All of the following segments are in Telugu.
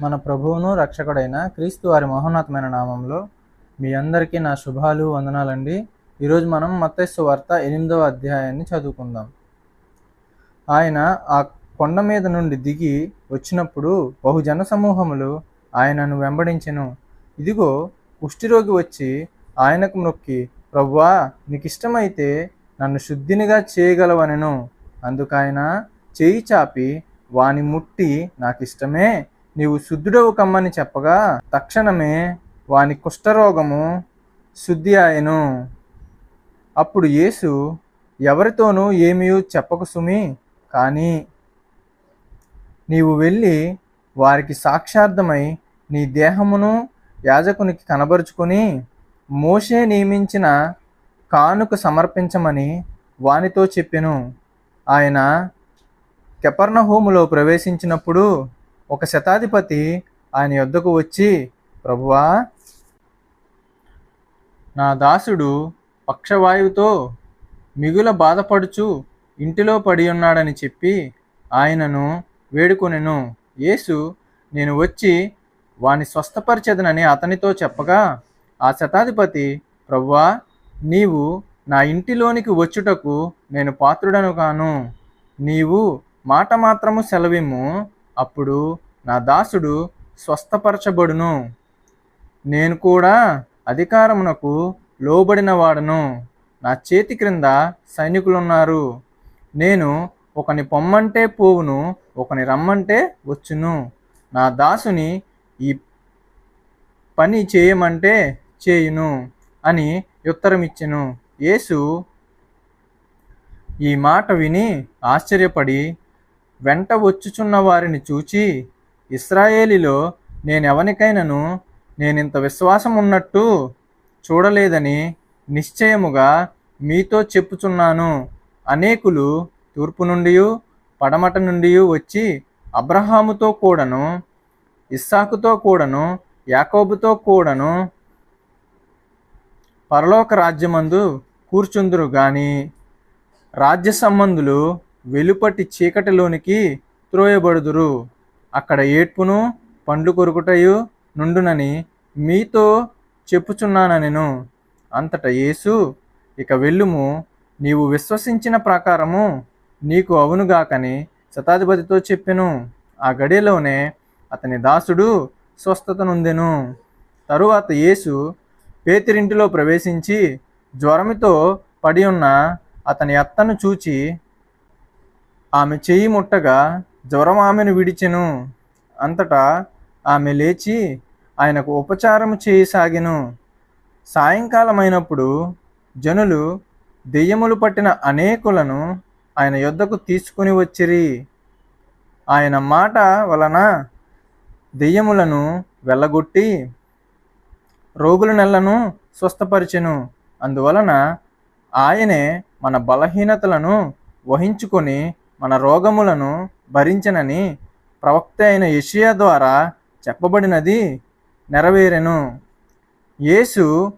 మన ప్రభువును రక్షకుడైన క్రీస్తు వారి మహోన్నతమైన నామంలో మీ అందరికీ నా శుభాలు వందనాలండి. ఈరోజు మనం మత్తస్సు వార్త ఎనిమిదవ అధ్యాయాన్ని చదువుకుందాం. ఆయన ఆ కొండ మీద నుండి దిగి వచ్చినప్పుడు బహుజన సమూహములు ఆయనను వెంబడించెను. ఇదిగో కుష్ఠిరోగి వచ్చి ఆయనకు మొక్కి ప్రవ్వా నీకు ఇష్టమైతే నన్ను శుద్ధినిగా చేయగలవనెను. అందుకైన చేయి చాపి వాని ముట్టి నాకిష్టమే. నీవు శుద్ధుడవు కమ్మని చెప్పగా తక్షణమే వాని కుష్ఠరోగము శుద్ధి ఆయను అప్పుడు యేసు ఎవరితోనూ ఏమీ చెప్పకు సుమి కానీ నీవు వెళ్ళి వారికి సాక్షార్థమై నీ దేహమును యాజకునికి కనబరుచుకొని మోషే నియమించిన కానుక సమర్పించమని వానితో చెప్పెను. ఆయన కెపర్ణహోములో ప్రవేశించినప్పుడు ఒక శతాధిపతి ఆయన యొద్దకు వచ్చి ప్రభువా నా దాసుడు పక్షవాయువుతో మిగుల బాధపడుచు ఇంటిలో పడి ఉన్నాడని చెప్పి ఆయనను వేడుకొనెను. యేసు నేను వచ్చి వాని స్వస్థపరిచెదనని అతనితో చెప్పగా ఆ శతాధిపతి ప్రవ్వా నీవు నా ఇంటిలోనికి వచ్చుటకు నేను పాత్రుడను కాను నీవు మాట మాత్రము సెలవిమ్ము. అప్పుడు నా దాసుడు స్వస్థపరచబడును. నేను కూడా అధికారమునకు లోబడిన వాడను. నా చేతి క్రింద సైనికులున్నారు. నేను ఒకని పొమ్మంటే పోవును ఒకని రమ్మంటే వచ్చును. నా దాసుని ఈ పని చేయమంటే చేయును అని ఉత్తరమిచ్చెను. యేసు ఈ మాట విని ఆశ్చర్యపడి వెంట వచ్చుచున్న వారిని చూచి ఇస్రాయేలీలో నేనెవనికైనను? నేనింత విశ్వాసం ఉన్నట్టు చూడలేదని నిశ్చయముగా మీతో చెప్పుచున్నాను. అనేకులు తూర్పు నుండి పడమట నుండి వచ్చి అబ్రహాముతో కూడను ఇస్సాకుతో కూడను యాకోబుతో కూడను పరలోక రాజ్యమందు కూర్చుందురు గాని రాజ్య సంబంధులు వెలుపటి చీకటిలోనికి త్రోయబడుదురు. అక్కడ ఏడ్పును పండ్లు కొరుకుటయు నుండునని మీతో చెప్పుచున్నానెను అంతట యేసు ఇక వెళ్ళుము. నీవు విశ్వసించిన ప్రకారము నీకు అవునుగాకని శతాధిపతితో చెప్పెను. ఆ గడియలోనే అతని దాసుడు స్వస్థతనుందెను తరువాత యేసు పేతిరింటిలో ప్రవేశించి జ్వరముతో పడి ఉన్న అతని అత్తను చూచి ఆమె చేయి ముట్టగా జ్వరం ఆమెను విడిచెను. అంతటా ఆమె లేచి ఆయనకు ఉపచారము చేయసాగెను. సాయంకాలమైనప్పుడు జనులు దెయ్యములు పట్టిన అనేకులను ఆయన యొద్దకు తీసుకుని వచ్చిరి. ఆయన మాట వలన దెయ్యములను వెళ్ళగొట్టి రోగుల నెలను స్వస్థపరిచెను. అందువలన ఆయనే మన బలహీనతలను వహించుకొని మన రోగములను భరించనని ప్రవక్త అయిన యషియా ద్వారా చెప్పబడినది నెరవేరెను. యేసు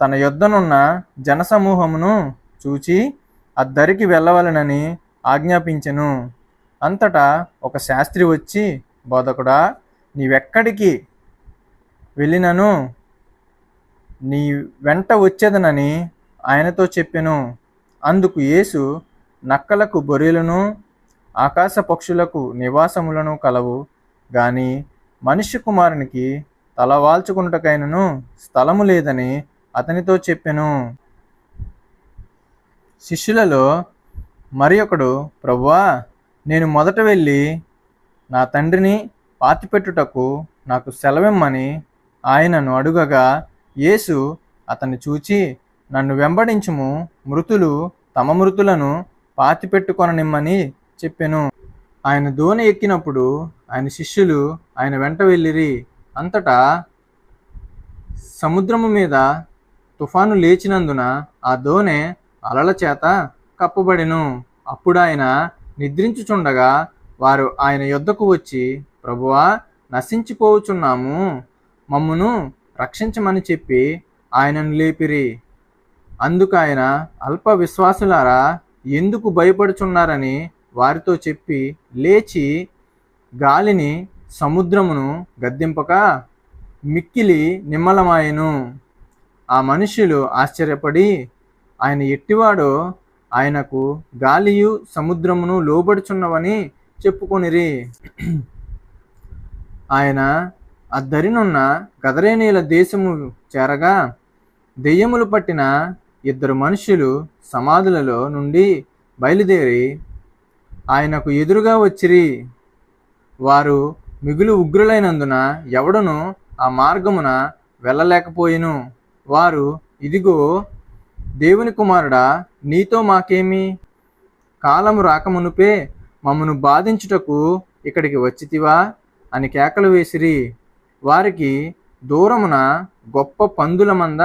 తన యొద్దనున్న జనసమూహమును చూచి అద్దరికి వెళ్ళవలనని ఆజ్ఞాపించెను. అంతటా ఒక శాస్త్రి వచ్చి బోధకుడా నీవెక్కడికి వెళ్ళినను? నీ వెంట వచ్చేదనని ఆయనతో చెప్పెను. అందుకు యేసు నక్కలకు బొరిలను ఆకాశ పక్షులకు నివాసములను కలవు. గాని మనిషి కుమారునికి తల వాల్చుకున్నటకైనను స్థలము లేదని అతనితో చెప్పెను. శిష్యులలో మరి ఒకడు ప్రభువా నేను మొదట వెళ్ళి నా తండ్రిని పాతిపెట్టుటకు నాకు సెలవిమ్మని ఆయనను అడుగగా యేసు అతన్ని చూచి నన్ను వెంబడించుము మృతులు తమ మృతులను పాతిపెట్టుకొననిమ్మని చెప్పెను. ఆయన దోణి ఎక్కినప్పుడు ఆయన శిష్యులు ఆయన వెంట వెళ్ళిరి. అంతటా సముద్రము మీద తుఫాను లేచినందున ఆ దోణె అలల చేత కప్పబడెను. అప్పుడు ఆయన నిద్రించుచుండగా వారు ఆయన యొద్దకు వచ్చి ప్రభువా నశించిపోవచున్నాము మమ్మును రక్షించమని చెప్పి ఆయనను లేపిరి. అందుకు ఆయన అల్ప విశ్వాసులారా ఎందుకు భయపడుచున్నారని వారితో చెప్పి లేచి గాలిని సముద్రమును గద్దింపక మిక్కిలి నిమ్మలమాయను. ఆ మనుషులు ఆశ్చర్యపడి ఆయన ఎట్టివాడో ఆయనకు గాలియు సముద్రమును లోబడుచున్నవని చెప్పుకొనిరి. ఆయన అద్దరినున్న గదరేనీల దేశము చేరగా దెయ్యములు పట్టిన ఇద్దరు మనుషులు సమాధులలో నుండి బయలుదేరి ఆయనకు ఎదురుగా వచ్చిరి. వారు మిగులు ఉగ్రులైనందున ఎవడను ఆ మార్గమున వెళ్ళలేకపోయిను. వారు ఇదిగో దేవుని కుమారుడా నీతో మాకేమి కాలము రాకమునుపే మమ్మను బాధించుటకు ఇక్కడికి వచ్చితివా? అని కేకలు వేసిరి. వారికి దూరమున గొప్ప పందుల మంద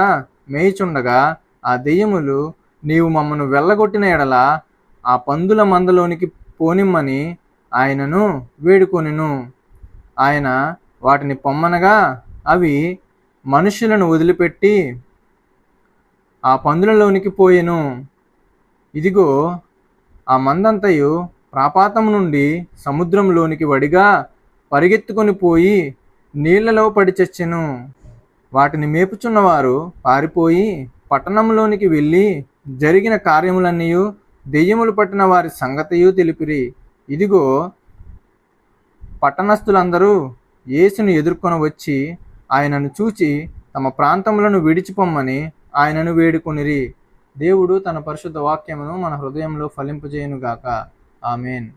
మేయిచుండగా ఆ దెయ్యములు నీవు మమ్మను వెళ్ళగొట్టిన ఎడల ఆ పందుల మందలోనికి పోనిమ్మని ఆయనను వేడుకొనెను. ఆయన వాటిని పొమ్మనగా అవి మనుషులను వదిలిపెట్టి ఆ పందులలోనికి పోయెను. ఇదిగో ఆ మందంతయు ప్రాపాతం నుండి సముద్రంలోనికి వడిగా పరిగెత్తుకొని పోయి నీళ్ళలో పడి చచ్చెను. వాటిని మేపుచున్నవారు పారిపోయి పట్టణంలోనికి వెళ్ళి జరిగిన కార్యములన్నీ దెయ్యములు పట్టిన వారి సంగతియు తెలిపిరి. ఇదిగో పట్టణస్థులందరూ యేసును ఎదుర్కొని వచ్చి ఆయనను చూచి తమ ప్రాంతములను విడిచిపోమ్మని ఆయనను వేడుకొనిరి. దేవుడు తన పరిశుద్ధ వాక్యమును మన హృదయంలో ఫలింపజేయునుగాక. ఆమెన్.